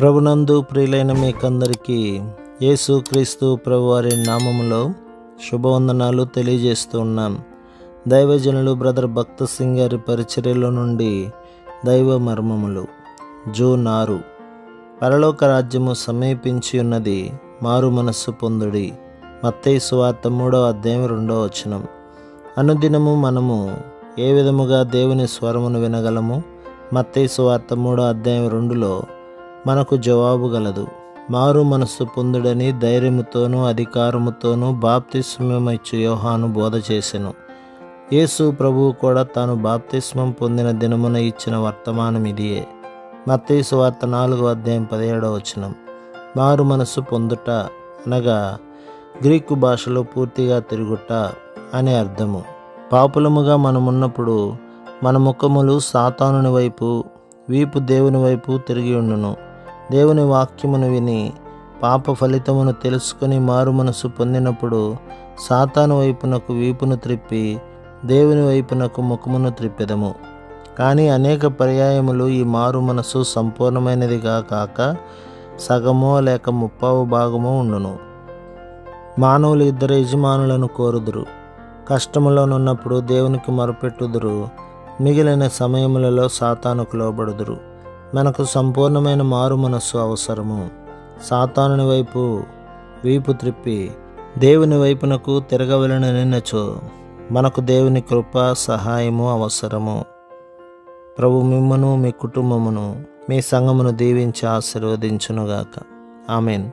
ప్రభునందు ప్రియులైన మీకందరికీ యేసుక్రీస్తు ప్రభువారి నామములో శుభవందనాలు తెలియజేస్తూ ఉన్నాం. దైవజనులు బ్రదర్ భక్త సింగ్ గారి పరిచర్యలో నుండి దైవ మర్మములు. జూన్ ఆరు. పరలోక రాజ్యము సమీపించి ఉన్నది మారు మనస్సు పొందుడి. మత్తయి సువార్త మూడవ అధ్యాయం రెండవ వచనం. అనుదినము మనము ఏ విధముగా దేవుని స్వరమును వినగలము? మత్తయి సువార్త మూడో అధ్యాయం రెండులో మనకు జవాబు గలదు. మారు మనస్సు పొందుడని ధైర్యముతోనూ అధికారముతోనూ బాప్తిస్మమిచ్చు యోహాను బోధ చేసెను. యేసు ప్రభువు కూడా తాను బాప్తిస్మం పొందిన దినమున ఇచ్చిన వర్తమానం ఇదియే. మత్తేసు వార్త నాలుగో అధ్యాయం పదిహేడవ వచనం. మారు మనస్సు పొందుట అనగా గ్రీకు భాషలో పూర్తిగా తిరుగుట అనే అర్థము. పాపులముగా మనమున్నప్పుడు మన ముఖములు సాతానుని వైపు వీపు దేవుని వైపు తిరిగి ఉండును. దేవుని వాక్యమును విని పాప ఫలితమును తెలుసుకొని మారు మనసు పొందినప్పుడు సాతాను వైపునకు వీపును త్రిప్పి దేవుని వైపునకు ముఖమును త్రిప్పెదము. కానీ అనేక పర్యాయములు ఈ మారు మనసు సంపూర్ణమైనదిగా కాక సగమో లేక ముప్పావు భాగమో ఉండును. మానవులు ఇద్దరు యజమానులను కోరుదురు. కష్టములోనున్నప్పుడు దేవునికి మొరపెట్టుదురు. మిగిలిన సమయములలో సాతానుకు లోబడుదురు. మనకు సంపూర్ణమైన మారు మనస్సు అవసరము. సాతానుని వైపు వీపు త్రిప్పి దేవుని వైపునకు తిరగవలననినచో మనకు దేవుని కృప సహాయము అవసరము. ప్రభు మిమ్మను మీ కుటుంబమును మీ సంఘమును దీవించి ఆశీర్వదించునుగాక. ఆమెన్.